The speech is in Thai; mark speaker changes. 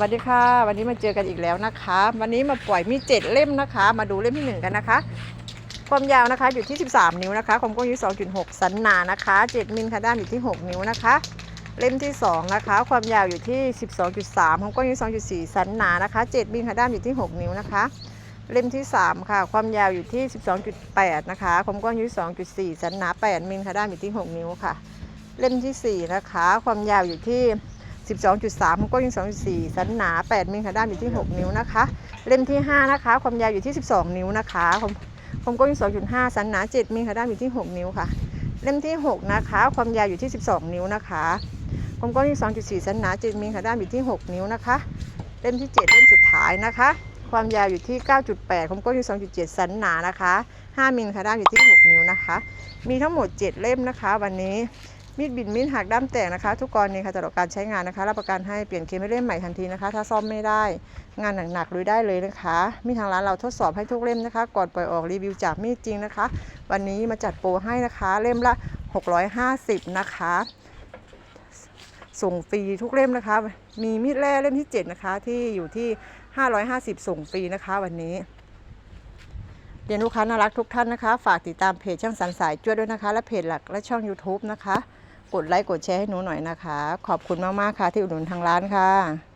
Speaker 1: วัสดีค่ะ วันนี้มาเจอกันอีกแล้วนะคะ วันนี้มาปล่อยมีเจ็ดเล่มนะคะ มาดูเล่มที่หนึ่งกันนะคะ ความยาวนะคะอยู่ที่ 13 นิ้วนะคะ ความกว้างอยู่ที่2.6 สันหนานะคะ 7มิลค่ะด้านอยู่ที่ 6 นิ้วนะคะ เล่มที่ 2 นะคะ ความยาวอยู่ที่ 12.3 ความกว้างอยู่2.4 สันหนานะคะ 7มิลค่ะด้านอยู่ที่ 6 นิ้วนะคะ เล่มที่ 3 ค่ะ ความยาวอยู่ที่ 12.8 นะคะ ความกว้างอยู่2.4 สันหนา 8มิลค่ะด้านอยู่ที่ 6 นิ้วค่ะ เล่มทีสี่4 นะคะ ความยาวอยู่ที่ 12.3ความกว้างอยู่2.4 สันหนา 8 มิลค่ะด้านอยู่ที่ 6 นิ้วนะคะ เล่มที่ 5 นะคะ ความยาวอยู่ที่ 12 นิ้วนะคะความความกว้างอยู่2.5 สันหนา 7 มิลค่ะด้านอยู่ที่ 6 นิ้วค่ะ เล่มที่ 6 นะคะ ความยาวอยู่ที่ 12 นิ้วนะคะ ความกว้างอยู่2.4 สันหนา 7 มิลค่ะด้านอยู่ที่ 6 นิ้วนะคะ เล่มที่ 7 เล่มสุดท้ายนะคะ ความยาวอยู่ที่ 9.8 ความกว้างอยู่2.7 สันหนานะคะ 5 มิลค่ะด้านอยู่ที่ 6 นิ้วนะคะ มีทั้งหมด 7 เล่มนะคะ วันนี้ มีดบินมีดหักด้ามแตกนะคะ ทุกกรณีค่ะตลอดการใช้งานนะคะ รับประกันให้เปลี่ยนเคมให้เล่มใหม่ทันทีนะคะ ถ้าซ่อมไม่ได้งานหนักๆลุยได้เลยนะคะ มีทางร้านเราทดสอบให้ทุกเล่มนะคะ ก่อนปล่อยออกรีวิวจากมีดจริงนะคะ วันนี้มาจัดโปรให้นะคะ เล่มละ 650 นะคะ ส่งฟรีทุกเล่มนะคะ มีมีดแร่เล่มที่ 7 นะคะ ที่อยู่ที่ 550 ส่งฟรีนะคะ วันนี้เรียนลูกค้าน่ารักทุกท่านนะคะ ฝากติดตามเพจช่างสันสายจ้วดด้วยนะคะ และเพจหลักและช่อง YouTube นะคะ กดไลค์กดแชร์ให้หนูหน่อยนะคะ ขอบคุณมากๆค่ะที่อุดหนุนทางร้านค่ะ